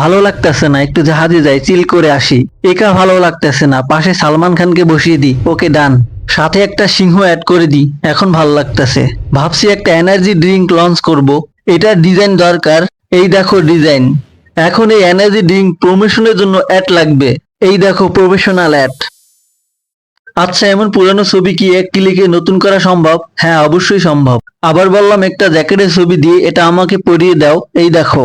ভালো লাগতেছে না, একটু জাহাজে যাই চিল করে আসি। একা ভালো লাগতেছে না, পাশে সালমান খানকে বসিয়ে দিই। ওকে ডান। সাথে একটা সিংহ অ্যাড করে দিই, এখন ভালো লাগতেছে। ভাবছি একটা এনার্জি ড্রিঙ্ক লঞ্চ করব। এটার ডিজাইন দরকার। এই দেখো ডিজাইন এখন এই এনার্জি ড্রিঙ্ক প্রমোশনের জন্য অ্যাড লাগবে। এই দেখো প্রফেশনাল অ্যাড আচ্ছা এমন পুরানো ছবি কি এক ক্লিকে নতুন করা সম্ভব? হ্যাঁ অবশ্যই সম্ভব। আবার বললাম, একটা জ্যাকেটের ছবি দিয়ে এটা আমাকে পরিয়ে দাও। এই দেখো।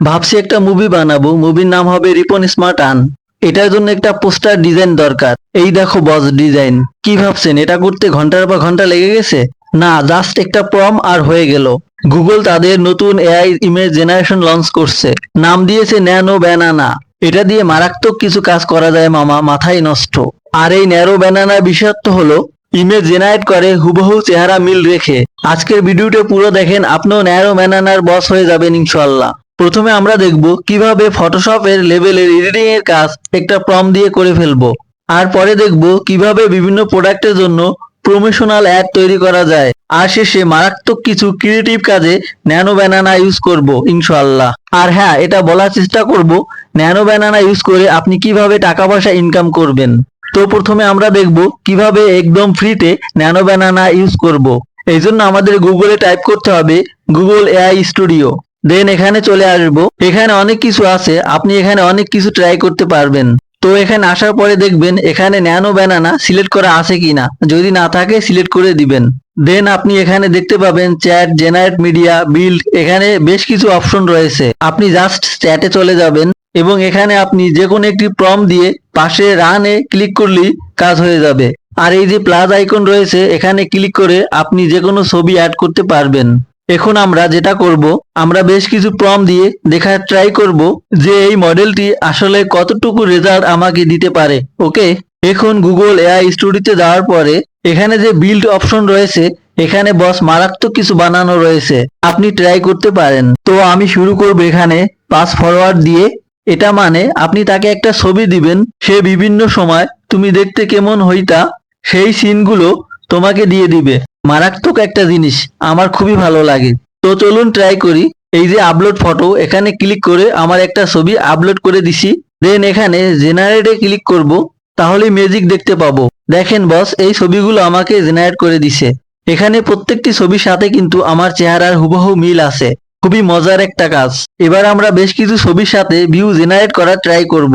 ভাবছি একটা মুভি বানাবো। মুভির নাম হবে রিপন স্মার্ট আন। এটার জন্য একটা পোস্টার ডিজাইন দরকার। এই দেখো বস ডিজাইন কি ভাবছেন? এটা করতে ঘণ্টার পর ঘণ্টা লেগে গেছে? না জাস্ট একটা প্রম আর হয়ে গেল। গুগল তাদের নতুন এআই ইমেজ জেনারেশন লঞ্চ করছে। নাম দিয়েছে ন্যানো ব্যানানা। এটা দিয়ে মারাত্মক কিছু কাজ করা যায় মামা, মাথায় নষ্ট। আর এই ন্যারো ব্যানানা বিশেষত্ব হলো ইমেজ জেনারেট করে, হুবহু চেহারা মিল রেখে। আজকের ভিডিওটা পুরো দেখেন, আপনিও ন্যারো ব্যানানার বস হয়ে যাবেন ইনশাল্লাহ প্রথমে আমরা দেখব কীভাবে ফটোশপের লেভেলের এডিটিং এর কাজ একটা প্রম দিয়ে করে ফেলব। আর পরে দেখব কীভাবে বিভিন্ন প্রোডাক্টের জন্য প্রমোশনাল অ্যাড তৈরি করা যায়। আর শেষে মারাত্মক কিছু ক্রিয়েটিভ কাজে ন্যানো ব্যানানা ইউজ করব, ইনশাআল্লাহ। আর হ্যাঁ এটা বলার চেষ্টা করব, ন্যানো ব্যানানা ইউজ করে আপনি কীভাবে টাকা পয়সা ইনকাম করবেন। তো প্রথমে আমরা দেখব কীভাবে একদম ফ্রিতে ন্যানো ব্যানানা ইউজ করব। এই জন্য আমাদের গুগলে টাইপ করতে হবে গুগল এআই স্টুডিও দেন এখানে চলে আসব। এখানে অনেক কিছু আছে। আপনি এখানে অনেক কিছু ট্রাই করতে পারবেন। তো এখানে আসার পরে দেখবেন, এখানে ন্যানো ব্যানানা সিলেক্ট করা আছে কিনা। যদি না থাকে সিলেক্ট করে দিবেন। দেন আপনি এখানে দেখতে পাবেন চ্যাট জেনারেট মিডিয়া বিল্ড এখানে বেশ কিছু অপশন রয়েছে। আপনি জাস্ট চ্যাটে চলে যাবেন এবং এখানে আপনি যে কোনো একটি প্রম দিয়ে পাশে রানে ক্লিক করলেই কাজ হয়ে যাবে। আর এই যে প্লাস আইকন রয়েছে, এখানে ক্লিক করে আপনি যে কোনো ছবি অ্যাড করতে পারবেন। এখন আমরা যেটা করব, আমরা বেশ কিছু প্রম দিয়ে দেখার ট্রাই করব যে এই মডেলটি আসলে কতটুকু রেজাল্ট আমাকে দিতে পারে ওকে এখন গুগল এআই স্টুডিওতে যাওয়ার পরে এখানে যে বিল্ড অপশন রয়েছে, এখানে বস মারাত্মক কিছু বানানো রয়েছে, আপনি ট্রাই করতে পারেন। তো আমি শুরু করব এখানে পাস ফরওয়ার্ড দিয়ে। এটা মানে আপনি তাকে একটা ছবি দিবেন, সে বিভিন্ন সময় তুমি দেখতে কেমন হইতা, সেই সিনগুলো তোমাকে দিয়ে দিবে। মারাত্মক একটা জিনিস, আমার খুবই ভালো লাগে। তো চলুন ট্রাই করি। এই যে আপলোড ফটো এখানে ক্লিক করে আমার একটা ছবি আপলোড করে দিছি। দেন এখানে জেনারেটে ক্লিক করব তাহলে ম্যাজিক দেখতে পাবো। দেখেন বস এই ছবিগুলো আমাকে জেনারেট করে দিছে। এখানে প্রত্যেকটি ছবির সাথে কিন্তু আমার চেহারার হুবহু মিল আছে। খুবই মজার একটা কাজ। এবার আমরা বেশ কিছু ছবির সাথে ভিউ জেনারেট করার ট্রাই করব।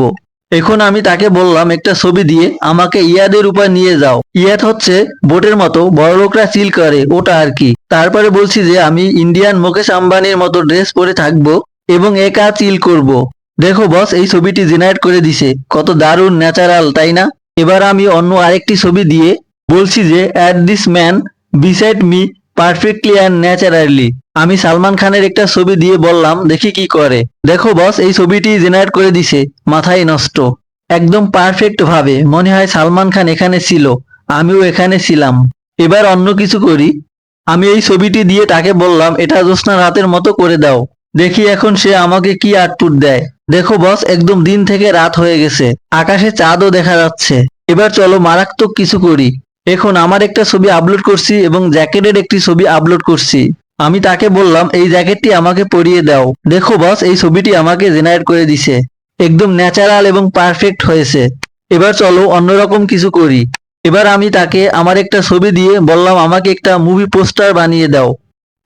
এখন আমি তাকে বললাম, একটা ছবি দিয়ে আমাকে ইয়াদের উপর নিয়ে যাও। ইয়াদ হচ্ছে বোটের মতো বড় লোকরা চিল করে, ওটা আর কি। তারপরে বলছি যে, আমি ইন্ডিয়ান মুকেশ আম্বানির মতো ড্রেস পরে থাকব এবং একা চিল করব। দেখো বস, এই ছবিটি জেনারেট করে দিছে। কত দারুণ, ন্যাচারাল, তাই না? এবার আমি অন্য আরেকটি ছবি দিয়ে বলছি যে, at this man, beside me perfectly and naturally আমি সালমান খানের একটা ছবি দিয়ে বললাম, দেখি কি করে। দেখো বস এই ছবিটি জেনারেট করে দিছে, মাথায় নষ্ট। একদম পারফেক্ট ভাবে, মনে হয় সালমান খান এখানে ছিল, আমিও এখানে ছিলাম। এবার অন্য কিছু করি। আমি এই ছবিটি দিয়ে তাকে বললাম, এটা জ্যোৎস্না রাতের মতো করে দাও। দেখি এখন সে আমাকে কি আউটপুট দেয়। দেখো বস একদম দিন থেকে রাত হয়ে গেছে, আকাশে চাঁদও দেখা যাচ্ছে। এবার চলো মারাত্মক কিছু করি। এখন আমার একটা ছবি আপলোড করছি এবং জ্যাকেটের একটি ছবি আপলোড করছি। আমি তাকে বললাম, এই জ্যাকেটটি আমাকে পরিয়ে দাও। দেখো বস এই ছবিটি আমাকে জেনারেট করে দিছে। একদম ন্যাচারাল এবং পারফেক্ট হয়েছে। এবার চলো অন্যরকম কিছু করি। এবার আমি তাকে আমার একটা ছবি দিয়ে বললাম, আমাকে একটা মুভি পোস্টার বানিয়ে দাও।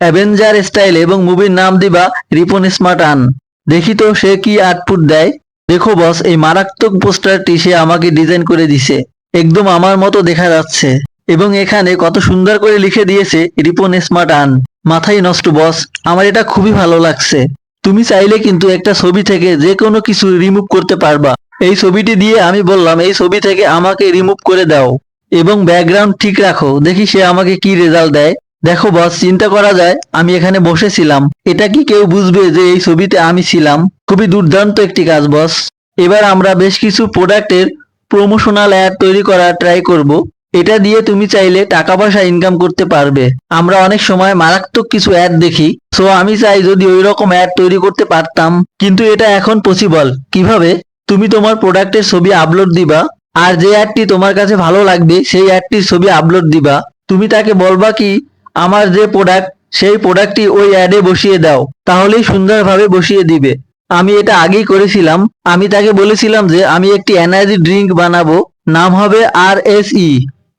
অ্যাভেঞ্জার স্টাইল এবং মুভির নাম দিবা রিপন স্মার্ট আন। দেখি তো সে কি আউটপুট দেয়। দেখো বস এই মারাত্মক পোস্টারটি সে আমাকে ডিজাইন করে দিছে। একদম আমার মতো দেখা যাচ্ছে। এবং এখানে কত সুন্দর করে লিখে দিয়েছে, রিপন স্মার্ট আন। মাথায় নষ্ট, বস। আমার এটা খুবই ভালো লাগছে। তুমি চাইলে কিন্তু একটা ছবি থেকে যে কোনো কিছু রিমুভ করতে পারবা। এই ছবিটি দিয়ে আমি বললাম, এই ছবি থেকে আমাকে রিমুভ করে দাও। এবং ব্যাকগ্রাউন্ড ঠিক রাখো। দেখি সে আমাকে কি রেজাল্ট দেয়। দেখো, বস, চিন্তা করা যায়, আমি এখানে বসেছিলাম। এটা কি কেউ বুঝবে যে এই ছবিতে আমি ছিলাম? খুবই দুর্দান্ত একটি কাজ, বস। এবার আমরা বেশ কিছু প্রোডাক্টের প্রমোশনাল অ্যাড তৈরি করার ট্রাই করব। এটা দিয়ে তুমি চাইলে টাকা পয়সা ইনকাম করতে পারবে। আমরা অনেক সময় মারাত্মক কিছু অ্যাড দেখি। সো আমি চাই যদি ওই রকম অ্যাড তৈরি করতে পারতাম। কিন্তু এটা এখন পসিবল কীভাবে? তুমি তোমার প্রোডাক্টের ছবি আপলোড দিবা। আর যে অ্যাডটি তোমার কাছে ভালো লাগবে, সেই অ্যাডটির ছবি আপলোড দিবা। তুমি তাকে বলবা কি, আমার যে প্রোডাক্ট সেই প্রোডাক্টটি ওই অ্যাডে বসিয়ে দাও। তাহলেই সুন্দরভাবে বসিয়ে দিবে। আমি এটা আগেই করেছিলাম। আমি তাকে বলেছিলাম যে আমি একটি এনার্জি ড্রিঙ্ক বানাবো, নাম হবে আর এস ই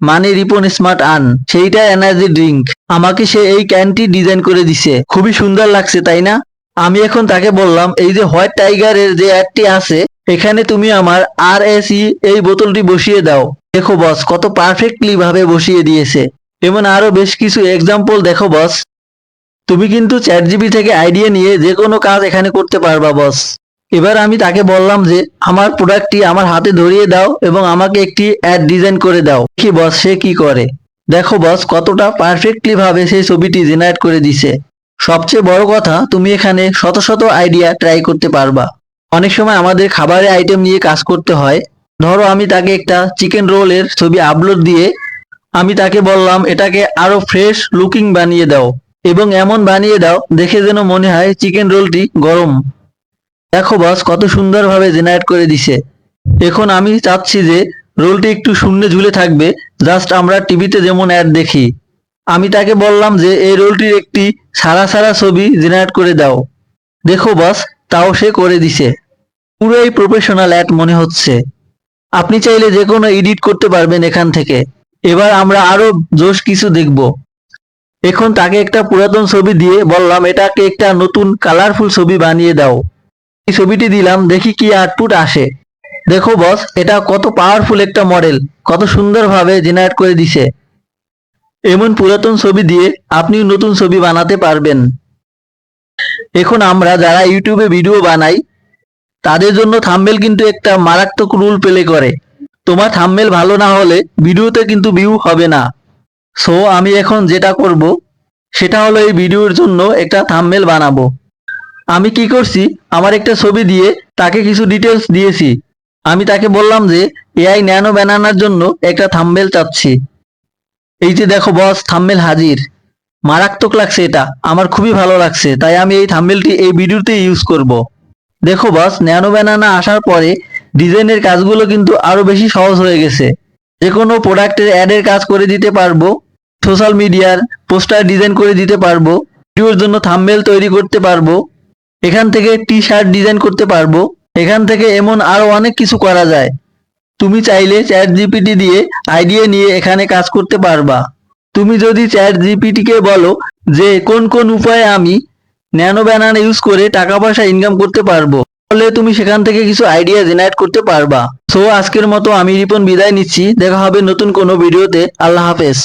মানে রিপন স্মার্ট আন। সেইটা এনার্জি ড্রিঙ্ক। আমাকে সে এই ক্যানটি ডিজাইন করে দিছে। খুবই সুন্দর লাগছে, তাই না? আমি এখন তাকে বললাম, এই যে হোয়াইট টাইগারের যে অ্যাডটি আছে, এখানে তুমি আমার আর এস ই এই বোতলটি বসিয়ে দাও। দেখো বস, কত পারফেক্টলি ভাবে বসিয়ে দিয়েছে। এমন আরও বেশ কিছু এক্সাম্পল দেখো বস। তুমি কিন্তু চ্যাট জিবি থেকে আইডিয়া নিয়ে যে কোনো কাজ এখানে করতে পারবা বস এবার আমি তাকে বললাম যে, আমার প্রোডাক্টটি আমার হাতে ধরিয়ে দাও এবং আমাকে একটি অ্যাড ডিজাইন করে দাও। কি বস সে কি করে? দেখো বস কতটা পারফেক্টলি ভাবে সেই ছবিটি জেনারেট করে দিছে। সবচেয়ে বড় কথা, তুমি এখানে শত শত আইডিয়া ট্রাই করতে পারবা। অনেক সময় আমাদের খাবারের আইটেম নিয়ে কাজ করতে হয়। ধরো, আমি তাকে একটা চিকেন রোলের ছবি আপলোড দিয়ে আমি তাকে বললাম, এটাকে আরও ফ্রেশ লুকিং বানিয়ে দাও। এবং এমন বানিয়ে দাও, দেখে যেন মনে হয় চিকেন রোলটি গরম। দেখো বস কত সুন্দরভাবে জেনারেট করে দিছে। এখন আমি চাচ্ছি যে রোলটি একটু শূন্যে ঝুলে থাকবে জাস্ট আমরা টিভিতে যেমন অ্যাড দেখি। আমি তাকে বললাম যে, এই রোলটির একটি সারা সারা ছবি জেনারেট করে দাও। দেখো বস তাও সে করে দিছে। পুরোই প্রফেশনাল অ্যাড মনে হচ্ছে। আপনি চাইলে যে কোনো এডিট করতে পারবেন এখান থেকে। এবার আমরা আরও জোশ কিছু দেখব। এখন তাকে একটা পুরাতন ছবি দিয়ে বললাম এটাকে একটা নতুন কালারফুল ছবি বানিয়ে দাও। এই ছবিটি দিলাম, দেখি কি আউটপুট আসে। দেখো বস এটা কত পাওয়ারফুল একটা মডেল কত সুন্দরভাবে জেনারেট করে দিছে। এমন পুরাতন ছবি দিয়ে আপনিও নতুন ছবি বানাতে পারবেন। এখন আমরা যারা ইউটিউবে ভিডিও বানাই, তাদের জন্য থাম্বেল কিন্তু একটা মারাত্মক রুল প্লে করে। তোমার থাম্বেল ভালো না হলে ভিডিওতে কিন্তু ভিউ হবে না। সো আমি এখন যেটা করব, সেটা হলো এই ভিডিওর জন্য একটা থাম্বেল বানাবো। আমি কি করছি, আমার একটা ছবি দিয়ে তাকে কিছু ডিটেলস দিয়েছি। আমি তাকে বললাম যে, এআই ন্যানো বানানোর জন্য একটা থাম্বেল চাচ্ছি। এই যে দেখো বস থাম্বেল হাজির। মারাত্মক লাগছে এটা। আমার খুবই ভালো লাগছে। তাই আমি এই থাম্বেলটি এই ভিডিওতে ইউজ করব। দেখো বস ন্যানো ব্যানানা আসার পরে ডিজাইনের কাজগুলো কিন্তু আরও বেশি সহজ হয়ে গেছে। যে কোনো প্রোডাক্টের অ্যাডের কাজ করে দিতে পারব। সোশ্যাল মিডিয়ার পোস্টার ডিজাইন করে দিতে পারব, ভিডিওর জন্য থাম্বেল তৈরি করতে পারব, এখান থেকে টি শার্ট ডিজাইন করতে পারব, এখান থেকে এমন আরও অনেক কিছু করা যায়। তুমি চাইলে চ্যাট জিপিটি দিয়ে আইডিয়া নিয়ে এখানে কাজ করতে পারবা। তুমি যদি চ্যাট জিপিটিকে বলো যে কোন কোন উপায়ে আমি ন্যানো ব্যানার ইউজ করে টাকা পয়সা ইনকাম করতে পারব, তাহলে তুমি সেখান থেকে কিছু আইডিয়া জেনারেট করতে পারবা। সো আজকের মতো আমি রিপন বিদায় নিচ্ছি, দেখা হবে নতুন কোনো ভিডিওতে। আল্লাহ হাফেজ।